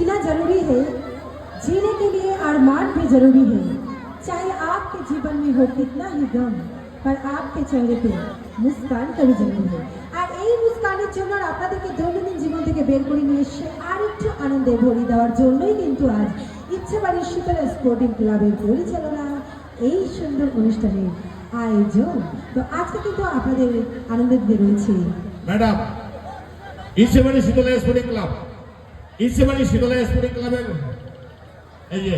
जीना जरूरी है जीने के लिए अरमान भी जरूरी है चाहे आपके जीवन में हो कितना ही गम पर आपके चेहरे पे মুস্কান কবি জরুরি হয় আর এই মুস্কানের জন্য আর আপনাদেরকে দৈনন্দিন জীবন থেকে বের করে নিয়ে এসে আর একটু আনন্দে ভরিয়ে দেওয়ার জন্যই কিন্তু আজ ইচ্ছেবাড়ির শীতলা স্পোর্টিং ক্লাবের পরিচালনা এই সুন্দর অনুষ্ঠানের আয়োজন তো আজকে কিন্তু আপনাদের আনন্দ দিয়ে রয়েছে madam Isebari Shitala sporting club Ichhebari Sheetala sporting ক্লাবের এই যে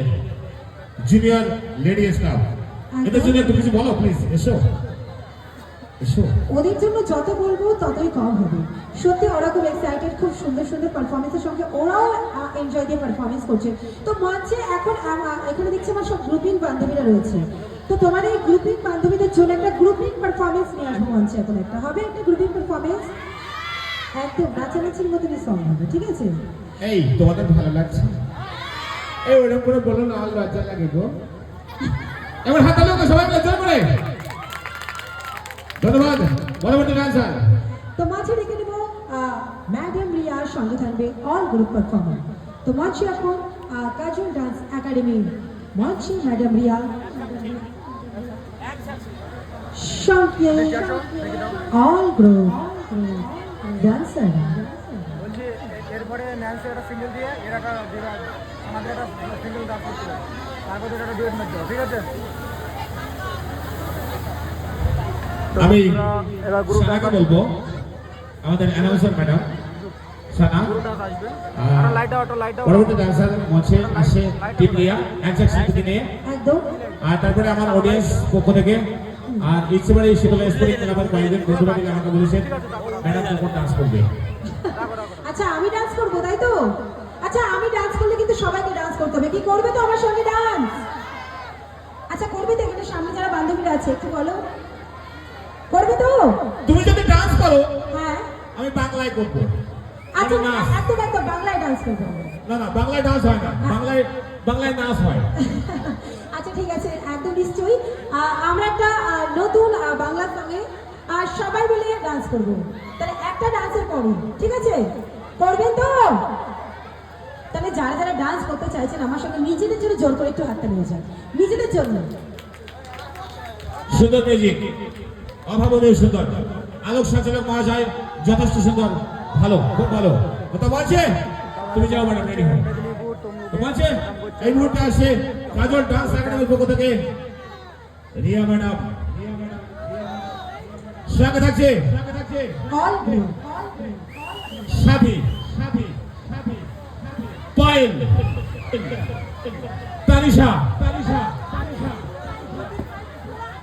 জুনিয়র লেডি স্টাফ এদের জন্য একটু কিছু বলো প্লিজ এসো। ওদের জন্য যত বলব ততই কম হবে। সত্যি ওরা খুব এক্সাইটেড খুব সুন্দর সুন্দর পারফরমেন্সের সঙ্গে ওরাও এনজয় দিয়ে পারফরমেন্স করছে। তো মঞ্চে এখন এখানে দেখছি আমার সব গ্রুপিং বান্ধবীরা রয়েছে। তো তোমার এই গ্রুপিং বান্ধবীদের জন্য একটা গ্রুপিং পারফরমেন্স নিয়ে আসব মঞ্চে এখন একটা। হবে একটা গ্রুপিং পারফরমেন্স একদম নাচানাচির মতনই সং হবে ঠিক আছে? এই তোমাদের ভালো লাগছে? এই ওরকম করে বলো না আর লজ্জা লাগে গো। এবার হাত তালো তো সবাই জোর করে। ধন্যবাদ পরবর্তী ডান্সার তো মঞ্চে রেখে নেব ম্যাডাম রিয়ার সঙ্গে থাকবে অল গ্রুপ পারফর্মার তো মঞ্চে এখন কাজল ডান্স একাডেমি মঞ্চে ম্যাডাম রিয়া। সঙ্গে অল গ্রুপ ডান্সার এরপরে ন্যান্সি একটা সিঙ্গেল দিয়ে এর একটা আমাদের একটা সিঙ্গেল ডান্স করতে হবে। তারপর এটা একটা ডুয়েট ম্যাচ ঠিক আছে? আমি এবার গ্রুপ সানাকে বলব আমাদের অ্যানাউন্সার ম্যাডাম সানা। আর লাইট আউট লাইট পরবর্তী ডান্সার মঞ্চে আসে টিম রিয়া এক সেকশন নিয়ে। আর তারপরে আমার অডিয়েন্স পক্ষ থেকে আর শীতলা কয়েকজন বন্ধুরা মিলে আমাকে বলেছেন ম্যাডাম কখন ডান্স করবে। আচ্ছা আমি ডান্স করব তাই তো? আচ্ছা আমি ডান্স করলে কিন্তু সবাইকে ডান্স করতে হবে। কি করবে তো আমার সঙ্গে ডান্স আচ্ছা করবে তো এখানে সামনে যারা বান্ধবীরা আছে একটু বলো। করবে তো? তুমি যদি ডান্স করো হ্যাঁ। আমি বাংলায় করব। আচ্ছা একদম একদম বাংলায় ডান্স করব। না না বাংলায় ডান্স হয় না। বাংলায় বাংলায় নাচ হয়। আচ্ছা ঠিক আছে একদম নিশ্চয়ই। আমরা একটা নতুন বাংলা সঙ্গে আর সবাই মিলে ডান্স করব। তাহলে ডান্সের পরই ঠিক আছে? করবেন তো? তাহলে যারা যারা ডান্স করতে চাইছেন আমার সঙ্গে নিজেদের জন্য জোর করে একটু হাতটা নিয়ে যান। নিজেদের জন্য। সুন্দর মিউজিক অভাবনীয় সুন্দর। আলোক সঞ্চালক মহাশয় যথেষ্ট সুন্দর। ভালো খুব ভালো। কথা বলছে? তুমি যাও ম্যাডাম রেডি হও। বলছে? এই মুহূর্তে আসছে কাজল ডান্স একাডেমির পক্ষ থেকে। রিয়া ম্যাডাম। সঙ্গে থাকছে সঙ্গে থাকছে অল গ্রুপ সাবি সাবি সাবি পায়েল তানিশা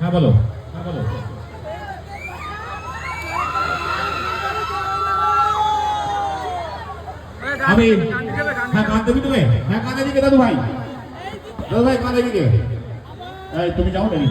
হ্যাঁ বলো আমি হ্যাঁ গান দেবি তুমি? হ্যাঁ গান দেবি কে দাদু ভাই দাদু ভাই গান দেবি কে? এই, তুমি যাও দেরি